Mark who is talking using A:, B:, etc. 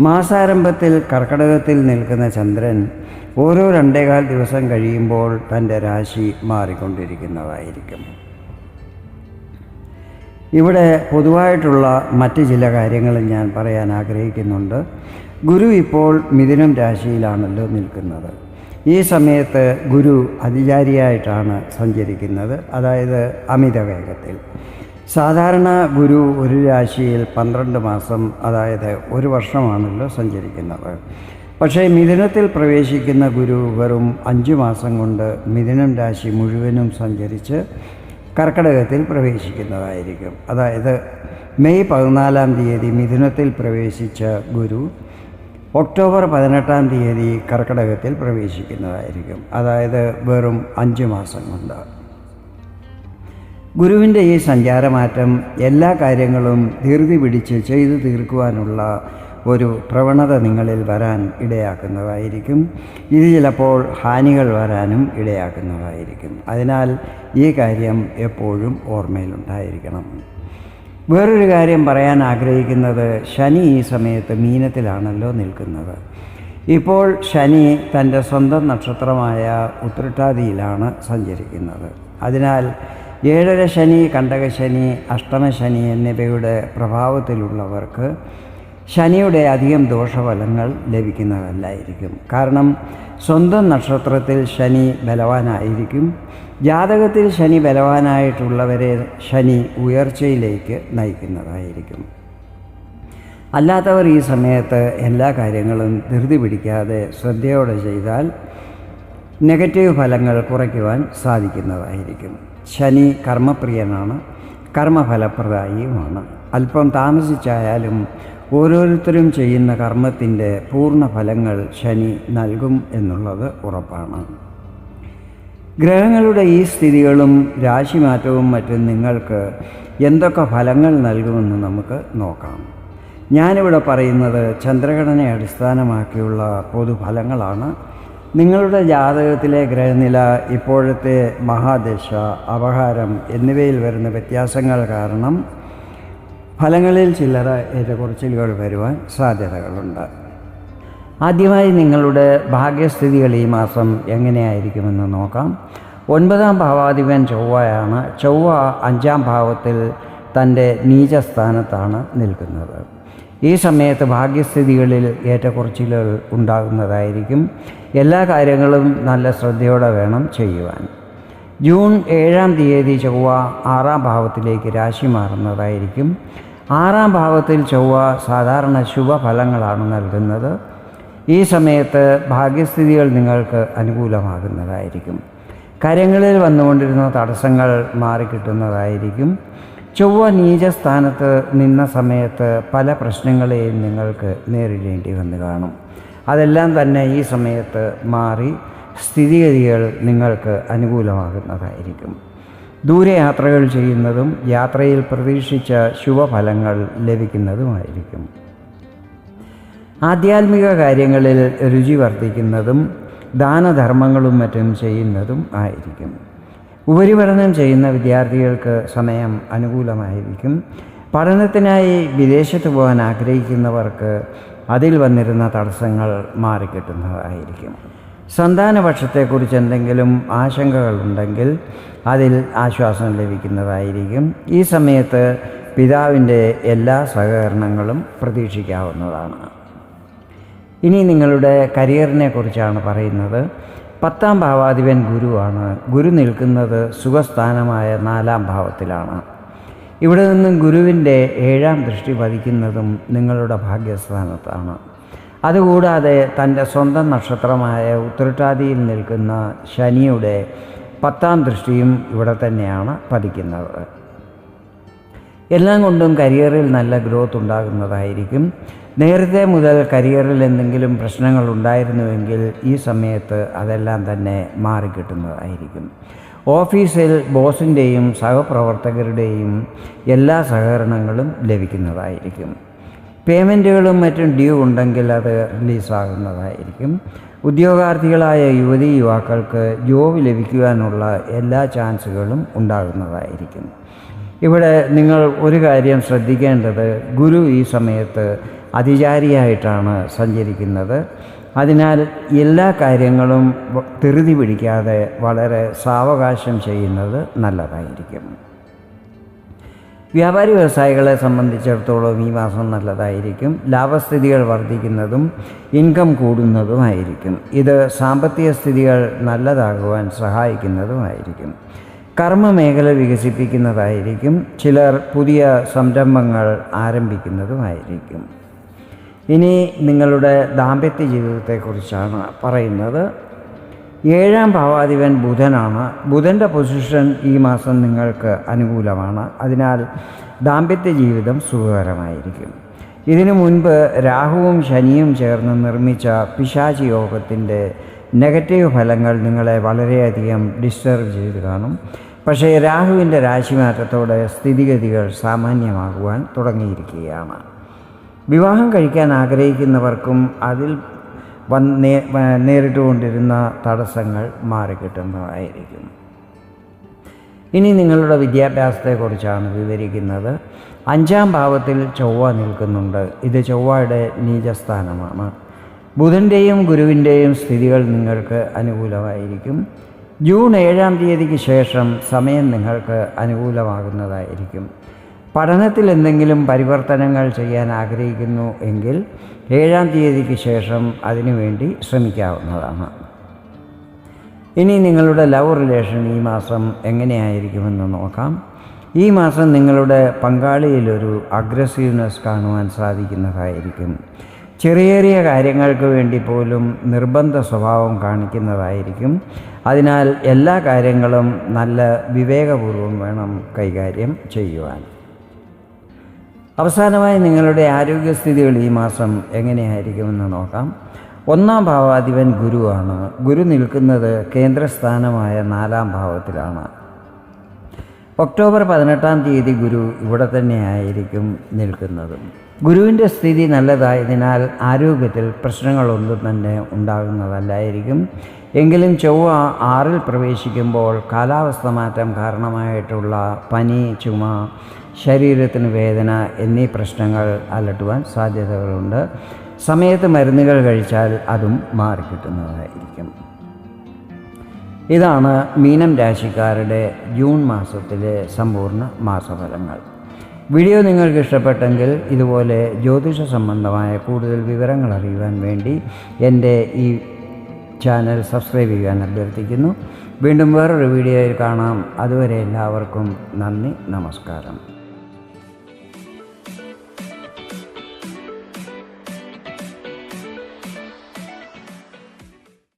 A: മാസാരംഭത്തിൽ കർക്കടകത്തിൽ നിൽക്കുന്ന ചന്ദ്രൻ ഓരോ രണ്ടേകാൽ ദിവസം കഴിയുമ്പോൾ തന്റെ രാശി മാറിക്കൊണ്ടിരിക്കുന്നതായിരിക്കും. ഇവിടെ പൊതുവായിട്ടുള്ള മറ്റ് ചില കാര്യങ്ങളും ഞാൻ പറയാൻ ആഗ്രഹിക്കുന്നുണ്ട്. ഗുരു ഇപ്പോൾ മിഥുനം രാശിയിലാണല്ലോ നിൽക്കുന്നത്. ഈ സമയത്ത് ഗുരു അതിചാരിയായിട്ടാണ് സഞ്ചരിക്കുന്നത്. അതായത് അമിത വേഗത്തിൽ. സാധാരണ ഗുരു ഒരു രാശിയിൽ പന്ത്രണ്ട് മാസം അതായത് ഒരു വർഷമാണല്ലോ സഞ്ചരിക്കുന്നത്. പക്ഷേ മിഥുനത്തിൽ പ്രവേശിക്കുന്ന ഗുരു വെറും അഞ്ച് മാസം കൊണ്ട് മിഥുനം രാശി മുഴുവനും സഞ്ചരിച്ച് കർക്കടകത്തിൽ പ്രവേശിക്കുന്നതായിരിക്കും. അതായത് മെയ് പതിനാലാം തീയതി മിഥുനത്തിൽ പ്രവേശിച്ച ഗുരു ഒക്ടോബർ പതിനെട്ടാം തീയതി കർക്കടകത്തിൽ പ്രവേശിക്കുന്നതായിരിക്കും. അതായത് വെറും അഞ്ച് മാസം കൊണ്ട്. ഗുരുവിന്റെ ഈ സഞ്ചാരമാറ്റം എല്ലാ കാര്യങ്ങളും ധീർതി പിടിച്ച് ചെയ്തു തീർക്കുവാനുള്ള ഒരു പ്രവണത നിങ്ങളിൽ വരാൻ ഇടയാക്കുന്നതായിരിക്കും. ഇത് ചിലപ്പോൾ ഹാനികൾ വരാനും ഇടയാക്കുന്നതായിരിക്കും. അതിനാൽ ഈ കാര്യം എപ്പോഴും ഓർമ്മയിലുണ്ടായിരിക്കണം. വേറൊരു കാര്യം പറയാൻ ആഗ്രഹിക്കുന്നത് ശനി ഈ സമയത്ത് മീനത്തിലാണല്ലോ നിൽക്കുന്നത്. ഇപ്പോൾ ശനി തന്റെ സ്വന്തം നക്ഷത്രമായ ഉത്രട്ടാതിയിലാണ് സഞ്ചരിക്കുന്നത്. അതിനാൽ ഏഴര ശനി കണ്ടകശനി അഷ്ടമശനി എന്നിവയുടെ പ്രഭാവത്തിലുള്ളവർക്ക് ശനിയുടെ അധികം ദോഷഫലങ്ങൾ ലഭിക്കുന്നതല്ലായിരിക്കും. കാരണം സ്വന്തം നക്ഷത്രത്തിൽ ശനി ബലവാനായിരിക്കും. ജാതകത്തിൽ ശനി ബലവാനായിട്ടുള്ളവരെ ശനി ഉയർച്ചയിലേക്ക് നയിക്കുന്നതായിരിക്കും. അല്ലാത്തവർ ഈ സമയത്ത് എല്ലാ കാര്യങ്ങളും ധൃതി പിടിക്കാതെ ശ്രദ്ധയോടെ ചെയ്താൽ നെഗറ്റീവ് ഫലങ്ങൾ കുറയ്ക്കുവാൻ സാധിക്കുന്നതായിരിക്കും. ശനി കർമ്മപ്രിയനാണ് കർമ്മഫലപ്രദായിയുമാണ്. അല്പം താമസിച്ചായാലും ഓരോരുത്തരും ചെയ്യുന്ന കർമ്മത്തിന്റെ പൂർണ ഫലങ്ങൾ ശനി നൽകും എന്നുള്ളത് ഉറപ്പാണ്. ഗ്രഹങ്ങളുടെ ഈ സ്ഥിതികളും രാശിമാറ്റവും മറ്റും നിങ്ങൾക്ക് എന്തൊക്കെ ഫലങ്ങൾ നൽകുമെന്ന് നമുക്ക് നോക്കാം. ഞാനിവിടെ പറയുന്നത് ചന്ദ്രഘടനയെ അടിസ്ഥാനമാക്കിയുള്ള പൊതുഫലങ്ങളാണ്. നിങ്ങളുടെ ജാതകത്തിലെ ഗ്രഹനില ഇപ്പോഴത്തെ മഹാദശ അപഹാരം എന്നിവയിൽ വരുന്ന വ്യത്യാസങ്ങൾ കാരണം ഫലങ്ങളിൽ ചില്ലറ ഏറ്റക്കുറച്ചിലുകൾ വരുവാൻ സാധ്യതകളുണ്ട്. ആദ്യമായി നിങ്ങളുടെ ഭാഗ്യസ്ഥിതികൾ ഈ മാസം എങ്ങനെയായിരിക്കുമെന്ന് നോക്കാം. ഒൻപതാം ഭാവാധിപൻ ചൊവ്വയാണ്. ചൊവ്വ അഞ്ചാം ഭാവത്തിൽ തന്റെ നീചസ്ഥാനത്താണ് നിൽക്കുന്നത്. ഈ സമയത്ത് ഭാഗ്യസ്ഥിതികളിൽ ഏറ്റക്കുറച്ചിലുകൾ ഉണ്ടാകുന്നതായിരിക്കും. എല്ലാ കാര്യങ്ങളും നല്ല ശ്രദ്ധയോടെ വേണം ചെയ്യുവാൻ. ജൂൺ ഏഴാം തീയതി ചൊവ്വ ആറാം ഭാവത്തിലേക്ക് രാശി മാറുന്നതായിരിക്കും. ആറാം ഭാവത്തിൽ ചൊവ്വ സാധാരണ ശുഭഫലങ്ങളാണ് നൽകുന്നത്. ഈ സമയത്ത് ഭാഗ്യസ്ഥിതികൾ നിങ്ങൾക്ക് അനുകൂലമാകുന്നതായിരിക്കും. കരങ്ങളിൽ വന്നുകൊണ്ടിരുന്ന തടസ്സങ്ങൾ മാറിക്കിട്ടുന്നതായിരിക്കും. ചൊവ്വ നീചസ്ഥാനത്ത് നിന്ന സമയത്ത് പല പ്രശ്നങ്ങളെയും നിങ്ങൾക്ക് നേരിടേണ്ടി വന്നു കാണും. അതെല്ലാം തന്നെ ഈ സമയത്ത് മാറി സ്ഥിതിഗതികൾ നിങ്ങൾക്ക് അനുകൂലമാകുന്നതായിരിക്കും. ദൂരയാത്രകൾ ചെയ്യുന്നതും യാത്രയിൽ പ്രതീക്ഷിച്ച ശുഭഫലങ്ങൾ ലഭിക്കുന്നതുമായിരിക്കും. ആധ്യാത്മിക കാര്യങ്ങളിൽ രുചി വർദ്ധിക്കുന്നതും ദാനധർമ്മങ്ങളും മറ്റും ചെയ്യുന്നതും ആയിരിക്കും. ഉപരിപഠനം ചെയ്യുന്ന വിദ്യാർത്ഥികൾക്ക് സമയം അനുകൂലമായിരിക്കും. പഠനത്തിനായി വിദേശത്ത് പോകാൻ ആഗ്രഹിക്കുന്നവർക്ക് അതിൽ വന്നിരുന്ന തടസ്സങ്ങൾ മാറിക്കിട്ടുന്നതായിരിക്കും. സന്താനപക്ഷത്തെക്കുറിച്ച് എന്തെങ്കിലും ആശങ്കകളുണ്ടെങ്കിൽ അതിൽ ആശ്വാസം ലഭിക്കുന്നതായിരിക്കും. ഈ സമയത്ത് പിതാവിന്റെ എല്ലാ സഹകരണങ്ങളും പ്രതീക്ഷിക്കാവുന്നതാണ്. ഇനി നിങ്ങളുടെ കരിയറിനെ കുറിച്ചാണ് പറയുന്നത്. പത്താം ഭാവാധിപൻ ഗുരുവാണ്. ഗുരു നിൽക്കുന്നത് സുഖസ്ഥാനമായ നാലാം ഭാവത്തിലാണ്. ഇവിടെ നിന്നും ഗുരുവിന്റെ ഏഴാം ദൃഷ്ടി പതിക്കുന്നതും നിങ്ങളുടെ ഭാഗ്യസ്ഥാനത്താണ്. അതുകൂടാതെ തന്റെ സ്വന്തം നക്ഷത്രമായ ഉത്രട്ടാതിയിൽ നിൽക്കുന്ന ശനിയുടെ പത്താം ദൃഷ്ടിയും ഇവിടെ തന്നെയാണ് പതിക്കുന്നത്. എല്ലാം കൊണ്ടും കരിയറിൽ നല്ല ഗ്രോത്ത് ഉണ്ടാകുന്നതായിരിക്കും. നേരത്തെ മുതൽ കരിയറിൽ എന്തെങ്കിലും പ്രശ്നങ്ങൾ ഉണ്ടായിരുന്നുവെങ്കിൽ ഈ സമയത്ത് അതെല്ലാം തന്നെ മാറിക്കിട്ടുന്നതായിരിക്കും. ഓഫീസിൽ ബോസിന്റെയും സഹപ്രവർത്തകരുടെയും എല്ലാ സഹകരണങ്ങളും ലഭിക്കുന്നതായിരിക്കും. പേയ്മെന്റുകളും മറ്റും ഡ്യൂ ഉണ്ടെങ്കിൽ അത് റിലീസാകുന്നതായിരിക്കും. ഉദ്യോഗാർത്ഥികളായ യുവതി യുവാക്കൾക്ക് ജോബ് ലഭിക്കുവാനുള്ള എല്ലാ ചാൻസുകളും ഉണ്ടാകുന്നതായിരിക്കും. ഇവിടെ നിങ്ങൾ ഒരു കാര്യം ശ്രദ്ധിക്കേണ്ടത് ഗുരു ഈ സമയത്ത് അതിചാരിയായിട്ടാണ് സഞ്ചരിക്കുന്നത്. അതിനാൽ എല്ലാ കാര്യങ്ങളും ധൃതി പിടിക്കാതെ വളരെ സാവകാശം ചെയ്യുന്നത് നല്ലതായിരിക്കും. വ്യാപാരി വ്യവസായികളെ സംബന്ധിച്ചിടത്തോളം ഈ മാസം നല്ലതായിരിക്കും. ലാഭസ്ഥിതികൾ വർദ്ധിക്കുന്നതും ഇൻകം കൂടുന്നതുമായിരിക്കും ഇത് സാമ്പത്തിക സ്ഥിതികൾ നല്ലതാകുവാൻ സഹായിക്കുന്നതുമായിരിക്കും കർമ്മ മേഖല വികസിപ്പിക്കുന്നതായിരിക്കും. ചിലർ പുതിയ സംരംഭങ്ങൾ ആരംഭിക്കുന്നതുമായിരിക്കും ഇനി നിങ്ങളുടെ ദാമ്പത്യ ജീവിതത്തെക്കുറിച്ചാണ് പറയുന്നത്. ഏഴാം ഭാവാധിപൻ ബുധനാണ്. ബുധന്റെ പൊസിഷൻ ഈ മാസം നിങ്ങൾക്ക് അനുകൂലമാണ്. അതിനാൽ ദാമ്പത്യ ജീവിതം സുഖകരമായിരിക്കും. ഇതിനു മുൻപ് രാഹുവും ശനിയും ചേർന്ന് നിർമ്മിച്ച പിശാചി യോഗത്തിന്റെ നെഗറ്റീവ് ഫലങ്ങൾ നിങ്ങളെ വളരെയധികം ഡിസ്റ്റർബ് ചെയ്ത് കാണും. പക്ഷേ രാഹുവിന്റെ രാശിമാറ്റത്തോടെ സ്ഥിതിഗതികൾ സാമാന്യമാകുവാൻ തുടങ്ങിയിരിക്കുകയാണ്. വിവാഹം കഴിക്കാൻ ആഗ്രഹിക്കുന്നവർക്കും അതിൽ നേരിട്ടുകൊണ്ടിരുന്ന തടസ്സങ്ങൾ മാറിക്കിട്ടുന്നതായിരിക്കും. ഇനി നിങ്ങളുടെ വിദ്യാഭ്യാസത്തെക്കുറിച്ചാണ് വിവരിക്കുന്നത്. അഞ്ചാം ഭാവത്തിൽ ചൊവ്വ നിൽക്കുന്നുണ്ട്. ഇത് ചൊവ്വയുടെ നീചസ്ഥാനമാണ്. ബുധന്റെയും ഗുരുവിന്റെയും സ്ഥിതികൾ നിങ്ങൾക്ക് അനുകൂലമായിരിക്കും. ജൂൺ ഏഴാം തീയതിക്ക് ശേഷം സമയം നിങ്ങൾക്ക് അനുകൂലമാകുന്നതായിരിക്കും. പഠനത്തിൽ എന്തെങ്കിലും പരിവർത്തനങ്ങൾ ചെയ്യാൻ ആഗ്രഹിക്കുന്നു എങ്കിൽ ഏഴാം തീയതിക്ക് ശേഷം അതിനുവേണ്ടി ശ്രമിക്കാവുന്നതാണ്. ഇനി നിങ്ങളുടെ ലവ് റിലേഷൻ ഈ മാസം എങ്ങനെയായിരിക്കുമെന്ന് നോക്കാം. ഈ മാസം നിങ്ങളുടെ പങ്കാളിയിലൊരു അഗ്രസീവ്നെസ് കാണുവാൻ സാധിക്കുന്നതായിരിക്കും. ചെറിയ ചെറിയ കാര്യങ്ങൾക്ക് വേണ്ടി പോലും നിർബന്ധ സ്വഭാവം കാണിക്കുന്നതായിരിക്കും. അതിനാൽ എല്ലാ കാര്യങ്ങളും നല്ല വിവേകപൂർവം വേണം കൈകാര്യം ചെയ്യുവാൻ. അവസാനമായി നിങ്ങളുടെ ആരോഗ്യസ്ഥിതികൾ ഈ മാസം എങ്ങനെയായിരിക്കുമെന്ന് നോക്കാം. ഒന്നാം ഭാവാധിപൻ ഗുരുവാണ്. ഗുരു നിൽക്കുന്നത് കേന്ദ്രസ്ഥാനമായ നാലാം ഭാവത്തിലാണ്. ഒക്ടോബർ പതിനെട്ടാം തീയതി ഗുരു ഇവിടെ തന്നെയായിരിക്കും നിൽക്കുന്നത്. ഗുരുവിന്റെ സ്ഥിതി നല്ലതായതിനാൽ ആരോഗ്യത്തിൽ പ്രശ്നങ്ങളൊന്നും തന്നെ ഉണ്ടാകുന്നതല്ലായിരിക്കും. എങ്കിലും ചൊവ്വ ആറിൽ പ്രവേശിക്കുമ്പോൾ കാലാവസ്ഥ മാറ്റം കാരണമായിട്ടുള്ള പനി ചുമ ശരീരത്തിന് വേദന എന്നീ പ്രശ്നങ്ങൾ അലട്ടുവാൻ സാധ്യതകളുണ്ട്. സമയത്ത് മരുന്നുകൾ കഴിച്ചാൽ അതും മാറിക്കിട്ടുന്നതായിരിക്കും ഇതാണ് മീനം രാശിക്കാരുടെ ജൂൺ മാസത്തിലെ സമ്പൂർണ മാസഫലങ്ങൾ. വീഡിയോ നിങ്ങൾക്ക് ഇഷ്ടപ്പെട്ടെങ്കിൽ ഇതുപോലെ ജ്യോതിഷ സംബന്ധമായ കൂടുതൽ വിവരങ്ങൾ അറിയുവാൻ വേണ്ടി എന്റെ ഈ ചാനൽ സബ്സ്ക്രൈബ് ചെയ്യാൻ അഭ്യർത്ഥിക്കുന്നു. വീണ്ടും വേറൊരു വീഡിയോയിൽ കാണാം. അതുവരെ എല്ലാവർക്കും നന്ദി നമസ്കാരം.